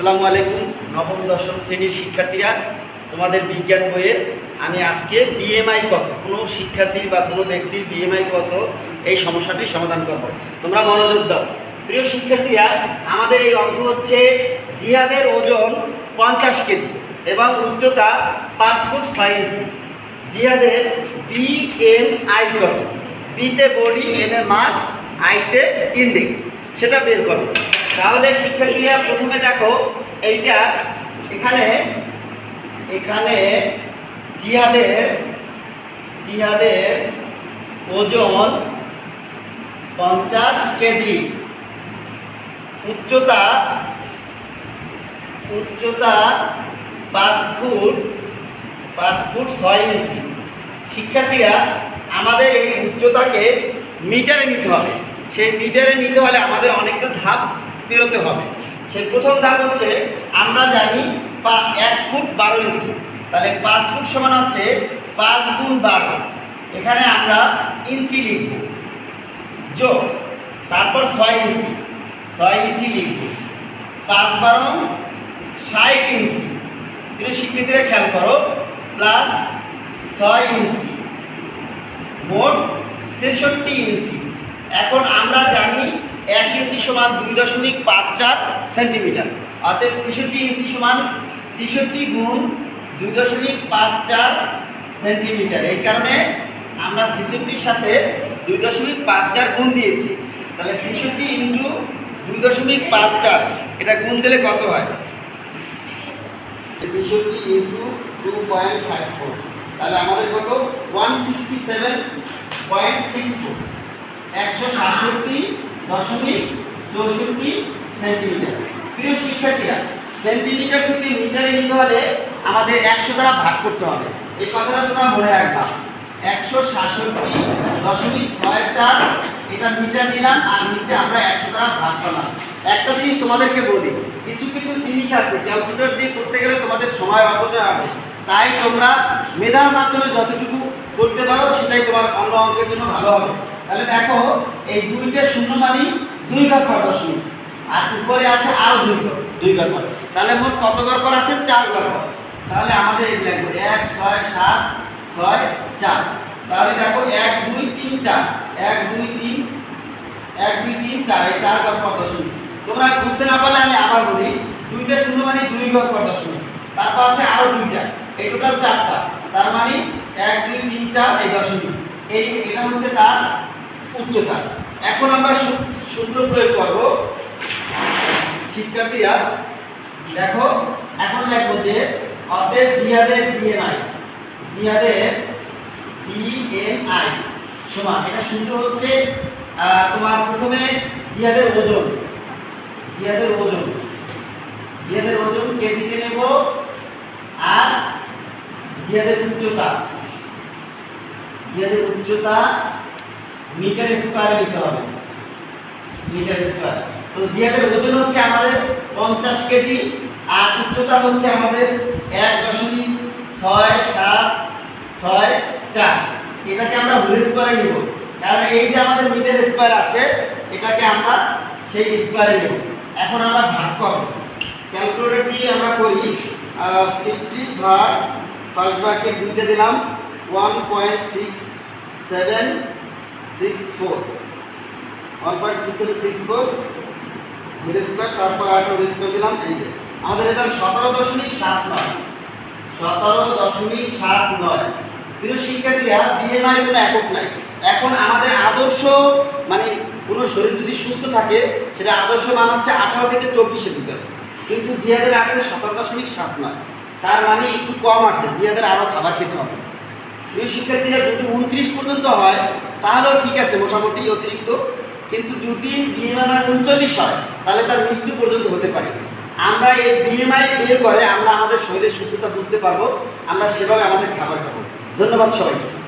আসসালামু আলাইকুম, নবম, দশম শ্রেণির শিক্ষার্থীরা। তোমাদের বিজ্ঞান বইয়ের আমি আজকে বিএমআই কত, কোনো শিক্ষার্থীর বা কোনো ব্যক্তির বিএমআই কত, এই সমস্যাটির সমাধান করব। তোমরা মনোযোগ দাও। প্রিয় শিক্ষার্থীরা, আমাদের এই অঙ্ক হচ্ছে জিহাদের ওজন পঞ্চাশ কেজি এবং উচ্চতা পাঁচ ফুট ছয় ইঞ্চি। জিহাদের বিএমআই কত? বিতে বডি এম এ মাস আইতে ইন্ডেক্স সেটা বের করো। তাহলে শিক্ষার্থীরা প্রথমে দেখো, এইটা এখানে এখানে জিহাদের জিহাদের ওজন পঞ্চাশ কেজি। উচ্চতা উচ্চতা পাঁচ ফুট পাঁচ ফুট ছয় ইঞ্চি। শিক্ষার্থীরা, আমাদের এই উচ্চতাকে মিটারে নিতে হবে। সেই মিটারে নিতে হলে আমাদের অনেকটা ধাপ পেরোতে হবে। সেই প্রথম ধাপ হচ্ছে, আমরা জানি পা এক ফুট বারো ইঞ্চি। তাহলে পাঁচ ফুট সমান হচ্ছে পাঁচ গুণ বারো। এখানে আমরা ইঞ্চি লিখব। যোগ, তারপর ছয় ইঞ্চি। ছয় ইঞ্চি লিখব। পাঁচ বারো, ষাট ইঞ্চি। কিন্তু শিক্ষার্থীরা খেয়াল করো, প্লাস ছয় ইঞ্চি। মোট ছেষট্টি ইঞ্চি। এখন আমরা জানি এক ইঞ্চি সমান দুই দশমিক পাঁচ চার সেন্টিমিটার। অতএব ছেষট্টি ইঞ্চি সমান ছেষট্টি গুণ দুই দশমিক পাঁচ চার সেন্টিমিটার। এই কারণে আমরা ছেষট্টির সাথে দুই দশমিক পাঁচ চার গুণ দিয়েছি। তাহলে ছেষট্টি ইন্টু দুই দশমিক পাঁচ চার, এটা গুণ দিলে কত হয়? ছেষট্টি into two point five four. তাহলে আমাদের কত? One sixty seven point six four. একশো সাতষট্টি দশমিক চৌষট্টি সেন্টিমিটার। প্রিয় শিক্ষার্থীরা, সেন্টিমিটার থেকে মিটারে নিতে হলে আমাদের একশো দ্বারা ভাগ করতে হবে। এই কথাটা তোমরা মনে রাখবা। একশো সাতষট্টি দশমিক ছয় চার, এটা মিটার নিলাম, আর নিচে আমরা একশো দ্বারা ভাগ করলাম। একটা জিনিস তোমাদেরকে বলি, কিছু কিছু জিনিস আছে ক্যালকুলেটর দিয়ে করতে গেলে তোমাদের সময় অপচয় হবে। তাই তোমরা মেধার মাধ্যমে যতটুকু করতে পারো, সেটাই তোমার অন্য অঙ্কের জন্য ভালো হবে। তাহলে দেখো, এই দুইটা শূন্য মানি দুই ঘর পর দশমিক আর উপরে আছে আরও দুই ঘর দুই ঘর পর। তাহলে মোট কত ঘর পর আছে? চার ঘর পর। তাহলে আমাদের এই লাগবে এক, ছয়, সাত, ছয়, চার। তাহলে দেখো, এক, দুই, তিন, চার। এক, দুই, তিন, এক, দুই, তিন, চার। এই চার ঘর পর দশমিক তোমরা বুঝতে না পারলে আমি আবার বলি, দুইটা শূন্য মানে দুই ঘর পর দশমিক তারপর আছে আরও দুইটা। এই টোটাল চারটা। তার মানে এক, দুই, তিন, চার, এই দশমিক এই এটা হচ্ছে তার উচ্চতা। এখন আমরা সূত্র প্রয়োগ করব। শিক্ষার্থীরা দেখো, এখন লিখব যে অর্ধেক জিহাদের বিএমআই জিহাদের বিএমআই সমান। এটা সূত্র হচ্ছে তোমার প্রথমে জিহাদের ওজন। জিহাদের ওজন। জিহাদের ওজন কেজিতে নেব? আর জিহাদের উচ্চতা। জিহাদের উচ্চতা মিটার স্কোয়ারে নিতে হবে। Meter square. তো জিহাদের ওজন হচ্ছে আমাদের পঞ্চাশ কেজি, আর উচ্চতা হচ্ছে আমাদের এক দশমিক ছয় সাত ছয় চার। এটাকে আমরা হোল স্কোয়ারে নিব। কারণ এই যে আমাদের মিটার স্কোয়ার আছে, এটাকে আমরা সেই স্কোয়ারে নেব। এখন আমরা ভাগ করব। ক্যালকুলেটর দিয়ে আমরা করি ফিফটি ভাগ ফার্স্ট ভাগকে দুইটা দিলাম one point six seven six four one point তারপর স্কোয়ার দিলাম আমাদের সতেরো দশমিক সাত নয়, সতেরো দশমিক সাত নয়। একক এখন আমাদের আদর্শ মানে কোনো শরীর যদি সুস্থ থাকে, সেটা আদর্শ মান হচ্ছে আঠারো থেকে কিন্তু সতেরো দশমিক সাত নয় মানে একটু কম খাবার খেতে হবে। শিক্ষার্থীরা, যদি উনত্রিশ পর্যন্ত হয়, তাহলেও ঠিক আছে, মোটামুটি অতিরিক্ত। কিন্তু যদি বিএমআই উনচল্লিশ হয়, তাহলে তার মৃত্যু পর্যন্ত হতে পারে। আমরা এই বিএমআই বের করে আমরা আমাদের শরীরের সুস্থতা বুঝতে পারব, আমরা সেভাবে আমাদের খাবার খাব। ধন্যবাদ সবাইকে।